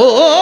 ও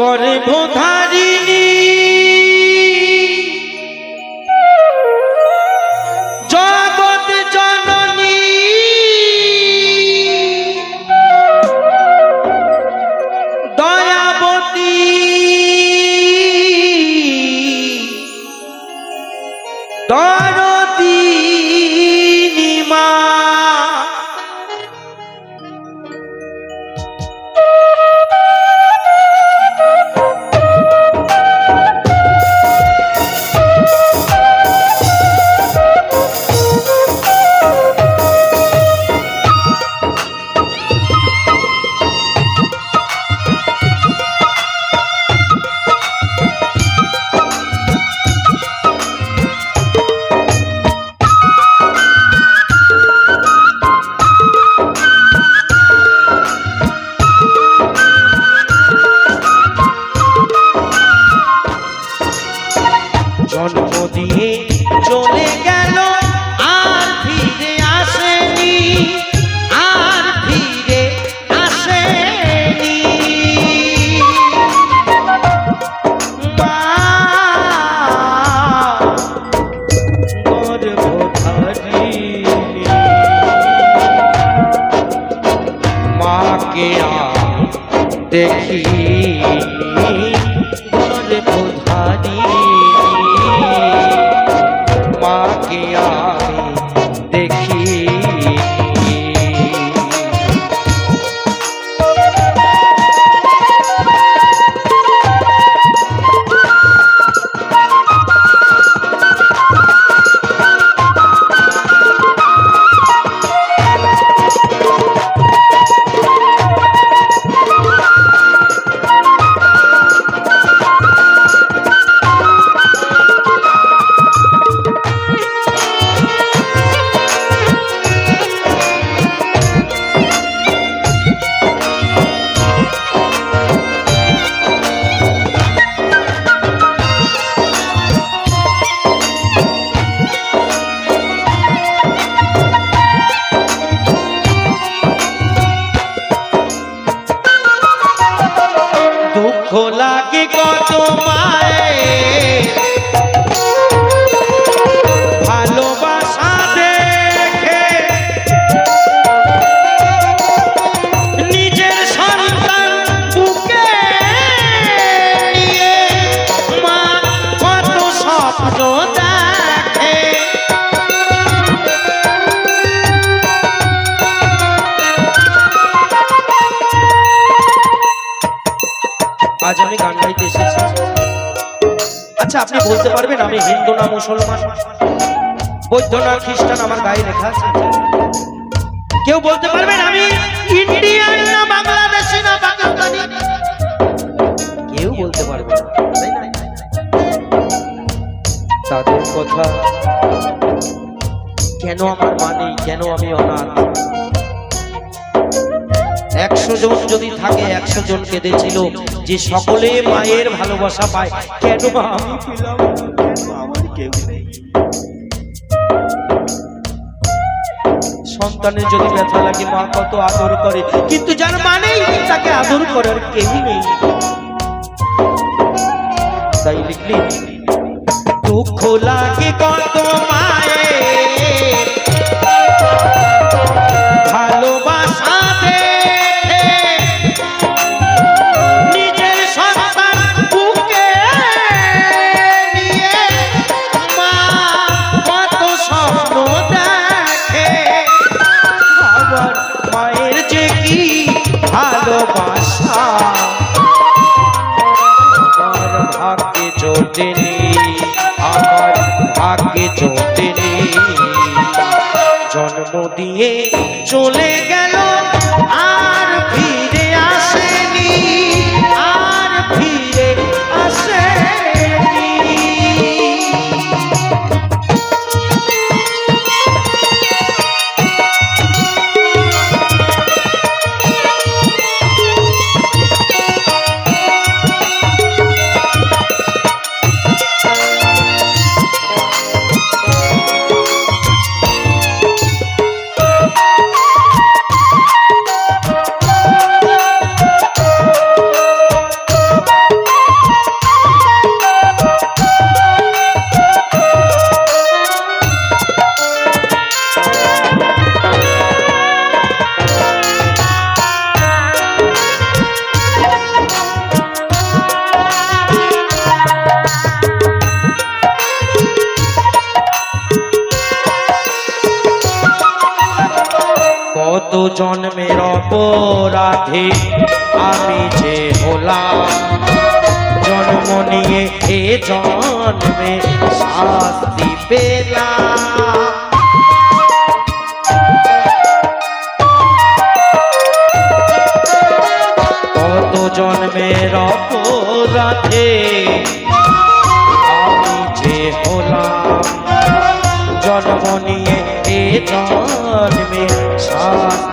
গর্ভধারিণী দেখি। গর্ভধারিণী মাকে আচ্ছা আপনি বলতে পারবেন, আমি হিন্দু না মুসলমান? বৌদ্ধ না খ্রিস্টান, আমার গায়ে লেখা আছে। কেউ বলতে পারবেন, আমি ইন্ডিয়ান না বাংলাদেশি না পাকিস্তানি? কেউ বলতে পারবে না। তাদের কথা কেন আমার মানে কেন আমি অনাথ? একশো জন যদি থাকে, একশো জন কেঁদেছিল। যে সকলে মায়ের ভালোবাসা পায়, কেন আমি? সন্তানের যদি ব্যথা লাগে, মা কত আদর করে। কিন্তু যার মানেই তাকে আদর করার কেউ নেই। তাই লিখলি, দুঃখ লাগে কত মায়ের দিয়ে চলে গেল কত জন্মের অপরাধে আমি যে হলাম। জন্ম নিয়ে এ জন্মে শাস্তি পেলাম। কত জন্মের অপরাধে আমি যে হলাম। জন্ম নিয়ে এ জন্মে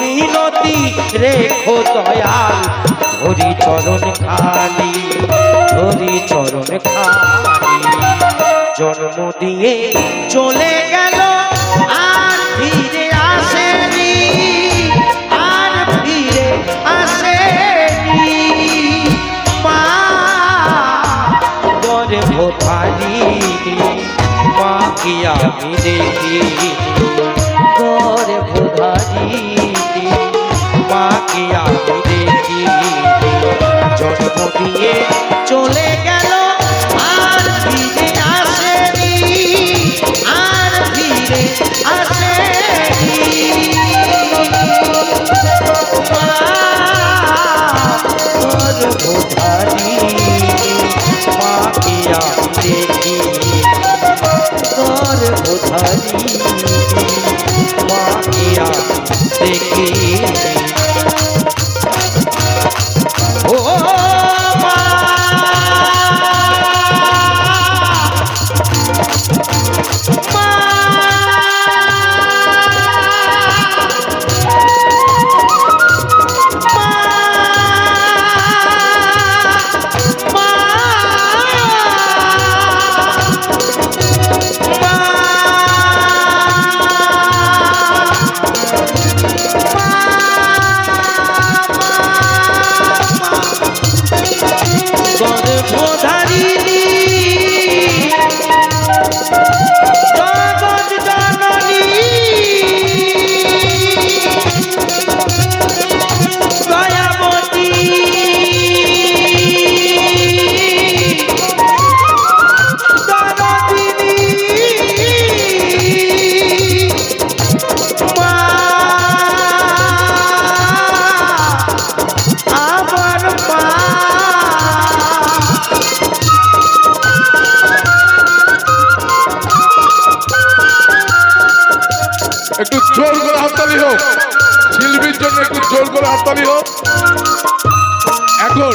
মিনতি রেখো দয়াল, ধরি চরণ খালি ধরি চরণ খালি জন্ম দিয়ে চলে গেল, আর ফিরে আসেনি, আর ফিরে আসেনি। মা গর্ভধারী মা কি আমি দেখি জন্ম দিয়ে চলে গেল। আর ফিরে আসেনি, আর ফিরে আসেনি। গর্ভধারী, মাকে আমি দেখি গর্ভধারী মাকে হাততালি হোক। এখন